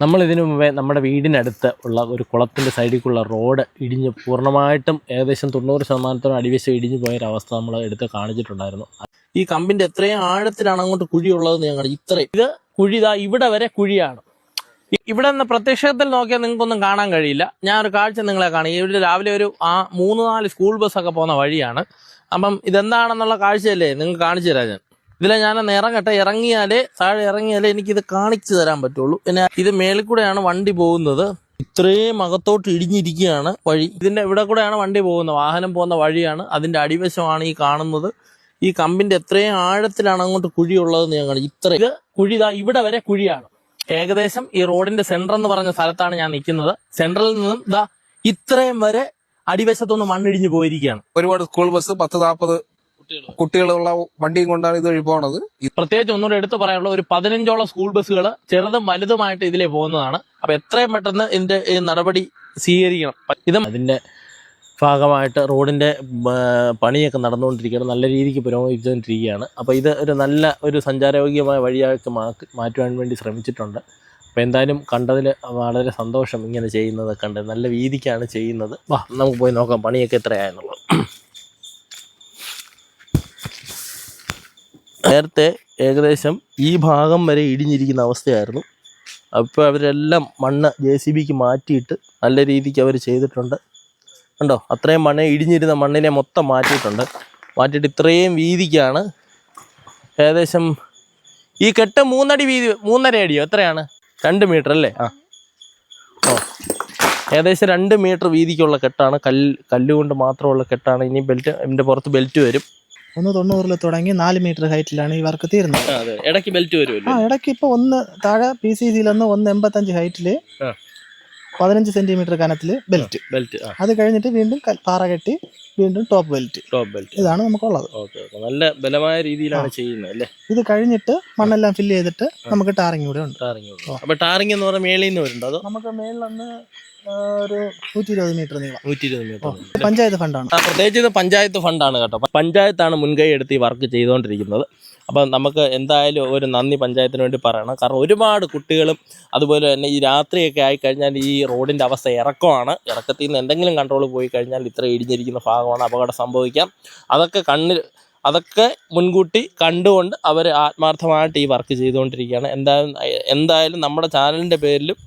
നമ്മൾ ഇതിനു മുമ്പേ നമ്മുടെ വീടിനടുത്ത് ഉള്ള ഒരു കുളത്തിന്റെ സൈഡിലേക്കുള്ള റോഡ് ഇടിഞ്ഞ് പൂർണമായിട്ടും ഏകദേശം തൊണ്ണൂറ് ശതമാനത്തോളം അടിവശം ഇടിഞ്ഞു പോയൊരവസ്ഥ നമ്മൾ എടുത്ത് കാണിച്ചിട്ടുണ്ടായിരുന്നു. ഈ കമ്പിന്റെ എത്രയും ആഴത്തിലാണ് അങ്ങോട്ട് കുഴിയുള്ളത് ഞങ്ങൾ ഇത്രയും. ഇത് കുഴി ഇതാ ഇവിടെ വരെ കുഴിയാണ്. ഇവിടെ നിന്ന് പ്രത്യക്ഷത്തിൽ നോക്കിയാൽ നിങ്ങൾക്കൊന്നും കാണാൻ കഴിയില്ല. ഞാൻ ഒരു കാഴ്ച നിങ്ങളെ കാണും. ഇവിടെ രാവിലെ ഒരു ആ മൂന്ന് നാല് സ്കൂൾ ബസ്സൊക്കെ പോകുന്ന വഴിയാണ്. അപ്പം ഇതെന്താണെന്നുള്ള കാഴ്ചയല്ലേ? നിങ്ങൾക്ക് കാണിച്ചു തരാം ഞാൻ. ഇതിലെ ഞാൻ ഇറങ്ങട്ടെ. ഇറങ്ങിയാലേ താഴെ ഇറങ്ങിയാലേ എനിക്കിത് കാണിച്ചു തരാൻ പറ്റുള്ളൂ. പിന്നെ ഇത് മേളിൽ കൂടെയാണ് വണ്ടി പോകുന്നത്. ഇത്രയും അകത്തോട്ട് ഇടിഞ്ഞിരിക്കുകയാണ് വഴി. ഇതിന്റെ ഇവിടെ കൂടെയാണ് വണ്ടി പോകുന്നത്. വാഹനം പോകുന്ന വഴിയാണ്. അതിന്റെ അടിവശമാണ് ഈ കാണുന്നത്. ഈ കമ്പിന്റെ എത്രയും ആഴത്തിലാണ് അങ്ങോട്ട് കുഴിയുള്ളതെന്ന് ഞാൻ കാണിച്ചു ഇത്ര ഇത് കുഴി ഇവിടെ വരെ കുഴിയാണ്. ഏകദേശം ഈ റോഡിന്റെ സെന്റർ എന്ന് പറഞ്ഞ സ്ഥലത്താണ് ഞാൻ നിൽക്കുന്നത്. സെന്ററിൽ നിന്നും ഇതാ ഇത്രയും വരെ അടിവശത്തൊന്ന് മണ്ണിടിഞ്ഞു പോയിരിക്കുകയാണ്. ഒരുപാട് സ്കൂൾ ബസ് പത്ത് നാൽപ്പത് കുട്ടികളുള്ള വണ്ടിയും കൊണ്ടാണ് ഇതുവഴി പോണത്. പ്രത്യേകിച്ച് ഒന്നുകൂടെ എടുത്തു പറയാനുള്ള ഒരു പതിനഞ്ചോളം സ്കൂൾ ബസ്സുകൾ ചെറുതും വലുതുമായിട്ട് ഇതിലെ പോകുന്നതാണ്. അപ്പൊ എത്രയും പെട്ടെന്ന് ഇതിന്റെ നടപടി സ്വീകരിക്കണം. ഇത് അതിന്റെ ഭാഗമായിട്ട് റോഡിന്റെ പണിയൊക്കെ നടന്നുകൊണ്ടിരിക്കുകയാണ്. നല്ല രീതിക്ക് പുരോഗമിച്ചുകൊണ്ടിരിക്കുകയാണ്. അപ്പോൾ ഇത് ഒരു നല്ല ഒരു സഞ്ചാരയോഗ്യമായ വഴിയായിട്ട് മാറ്റി മാറ്റുവാൻ വേണ്ടി ശ്രമിച്ചിട്ടുണ്ട്. അപ്പോൾ എന്തായാലും കണ്ടതിൽ വളരെ സന്തോഷം ഇങ്ങനെ ചെയ്യുന്നത് കണ്ട് നല്ല രീതിക്കാണ് ചെയ്യുന്നത്. വാ നമുക്ക് പോയി നോക്കാം പണിയൊക്കെ എത്രയായെന്നുള്ളത്. നേരത്തെ ഏകദേശം ഈ ഭാഗം വരെ ഇടിഞ്ഞിരിക്കുന്ന അവസ്ഥയായിരുന്നു. അപ്പോൾ അവരെല്ലാം മണ്ണ് ജെ സി ബിക്ക് മാറ്റിയിട്ട് നല്ല രീതിക്ക് അവർ ചെയ്തിട്ടുണ്ട്. കണ്ടോ? അത്രയും മണ്ണ് ഇടിഞ്ഞിരുന്ന മണ്ണിനെ മൊത്തം മാറ്റിയിട്ടുണ്ട്. മാറ്റിയിട്ട് ഇത്രയും വീതിക്കാണ്. ഏകദേശം ഈ കെട്ട് മൂന്നടി വീതി മൂന്നര അടിയോ? എത്രയാണ്? രണ്ട് മീറ്റർ അല്ലേ? ആ. ഓ. ഏകദേശം രണ്ട് മീറ്റർ വീതിക്കുള്ള കെട്ടാണ്. കല്ല് കല്ലുകൊണ്ട് മാത്രമുള്ള കെട്ടാണ്. ഇനി ബെൽറ്റ് ഇതിന്റെ പുറത്ത് ബെൽറ്റ് വരും. ഒന്ന് തൊണ്ണൂറിൽ തുടങ്ങി നാല് മീറ്റർ ഹൈറ്റിലാണ് ഈ വർക്ക് തീരുന്നത്. ഇടയ്ക്ക് ബെൽറ്റ് ആ വരുമല്ലോ ഇടയ്ക്ക് ഇപ്പൊ ഒന്ന് താഴെ പി സി സിയിൽ ഒന്ന് ഒന്ന് എൺപത്തഞ്ച് ഹൈറ്റിൽ ആ. പതിനഞ്ച് സെന്റിമീറ്റർ കനത്തിൽ ബെൽറ്റ് ബെൽറ്റ് അത് കഴിഞ്ഞിട്ട് വീണ്ടും പാറ കെട്ടി വീണ്ടും ടോപ്പ് ബെൽറ്റ് ടോപ്പ് ബെൽറ്റ് ഇതാണ് നമുക്കുള്ളത്. നല്ല ബലമായ രീതിയിലാണ് ചെയ്യുന്നത് അല്ലേ? ഇത് കഴിഞ്ഞിട്ട് മണ്ണെല്ലാം ഫില്ല് ചെയ്തിട്ട് നമുക്ക് ടാറിങ് കൂടെ ഉണ്ട്. ടാറിങ് അപ്പൊ ടാറിങ് എന്ന് പറഞ്ഞാൽ മേളിൽ നിന്ന് വരുന്നുണ്ട്? അതോ? നമുക്ക് മേളിൽ നിന്ന് ഒരു നൂറ്റി ഇരുപത് മീറ്റർ നീളം നൂറ്റി ഇരുപത് മീറ്റർ പഞ്ചായത്ത് ഫണ്ടാണ് പ്രത്യേകിച്ച് ഇത് പഞ്ചായത്ത് ഫണ്ടാണ് കേട്ടോ. പഞ്ചായത്താണ് മുൻകൈ എടുത്ത് ഈ വർക്ക് ചെയ്തുകൊണ്ടിരിക്കുന്നത്. അപ്പം നമുക്ക് എന്തായാലും ഒരു നന്ദി പഞ്ചായത്തിന് വേണ്ടി പറയണം. കാരണം ഒരുപാട് കുട്ടികളും അതുപോലെ തന്നെ ഈ രാത്രിയൊക്കെ ആയിക്കഴിഞ്ഞാൽ ഈ റോഡിന്റെ അവസ്ഥ ഇറക്കമാണ്. ഇറക്കത്തിൽ നിന്ന് എന്തെങ്കിലും കൺട്രോൾ പോയി കഴിഞ്ഞാൽ ഇത്ര ഇടിഞ്ഞിരിക്കുന്ന ഭാഗമാണ് അപകടം സംഭവിക്കാം. അതൊക്കെ കണ്ണിൽ അതൊക്കെ മുൻകൂട്ടി കണ്ടുകൊണ്ട് അവർ ആത്മാർത്ഥമായിട്ട് ഈ വർക്ക് ചെയ്തുകൊണ്ടിരിക്കുകയാണ്. എന്തായാലും എന്തായാലും നമ്മുടെ ചാനലിന്റെ പേരിലും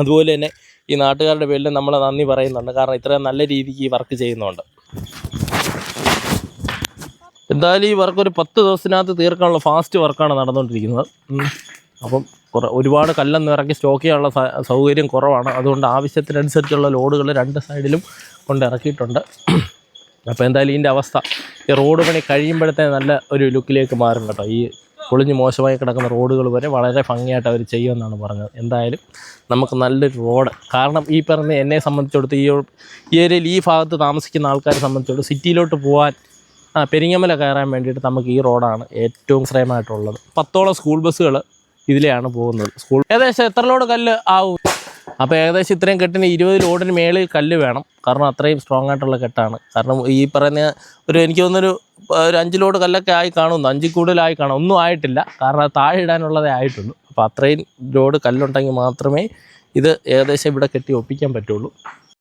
അതുപോലെ തന്നെ ഈ നാട്ടുകാരുടെ പേരിലും നമ്മൾ നന്ദി പറയുന്നുണ്ട്. കാരണം ഇത്രയും നല്ല രീതിക്ക് ഈ വർക്ക് ചെയ്യുന്നുണ്ട്. എന്തായാലും ഈ വർക്ക് ഒരു പത്ത് ദിവസത്തിനകത്ത് തീർക്കാനുള്ള ഫാസ്റ്റ് വർക്കാണ് നടന്നുകൊണ്ടിരിക്കുന്നത്. അപ്പം കുറേ ഒരുപാട് കല്ലെന്ന് ഇറക്കി സ്റ്റോക്ക് ചെയ്യാനുള്ള സൗകര്യം കുറവാണ്. അതുകൊണ്ട് ആവശ്യത്തിനനുസരിച്ചുള്ള ലോഡുകൾ രണ്ട് സൈഡിലും കൊണ്ട് ഇറക്കിയിട്ടുണ്ട്. അപ്പോൾ എന്തായാലും ഇതിന്റെ അവസ്ഥ. ഈ റോഡ് പണി കഴിയുമ്പോഴത്തെ നല്ല ഒരു ലുക്കിലേക്ക് മാറും കേട്ടോ. ഈ പൊളിഞ്ഞ് മോശമായി കിടക്കുന്ന റോഡുകൾ വരെ വളരെ ഭംഗിയായിട്ട് അവർ ചെയ്യുമെന്നാണ് പറഞ്ഞത്. എന്തായാലും നമുക്ക് നല്ലൊരു റോഡ് കാരണം ഈ പറഞ്ഞ എന്നെ സംബന്ധിച്ചിടത്ത് ഈ ഈ ഏരിയയിൽ ഈ ഭാഗത്ത് താമസിക്കുന്ന ആൾക്കാരെ സംബന്ധിച്ചിടത്ത് സിറ്റിയിലോട്ട് പോകാൻ ആ പെരിങ്ങമല കയറാൻ വേണ്ടിയിട്ട് നമുക്ക് ഈ റോഡാണ് ഏറ്റവും ശ്രേയമായിട്ടുള്ളത്. പത്തോളം സ്കൂൾ ബസ്സുകൾ ഇതിലെയാണ് പോകുന്നത്. സ്കൂൾ ഏകദേശം എത്ര ലോഡ് കല്ല് ആവും? അപ്പോൾ ഏകദേശം ഇത്രയും കെട്ടിന് ഇരുപത് ലോഡിന് മേളിൽ കല്ല് വേണം. കാരണം അത്രയും സ്ട്രോങ് ആയിട്ടുള്ള കെട്ടാണ്. കാരണം ഈ പറയുന്ന ഒരു എനിക്ക് തോന്നുന്നൊരു ഒരു അഞ്ച് ലോഡ് കല്ലൊക്കെ ആയി കാണുന്നു അഞ്ചിൽ കൂടുതലായി കാണും. ഒന്നും ആയിട്ടില്ല. കാരണം താഴെ ഇടാനുള്ളതേ ആയിട്ടുള്ളൂ. അപ്പോൾ അത്രയും ലോഡ് കല്ലുണ്ടെങ്കിൽ മാത്രമേ ഇത് ഏകദേശം ഇവിടെ കെട്ടി ഒപ്പിക്കാൻ പറ്റുള്ളൂ.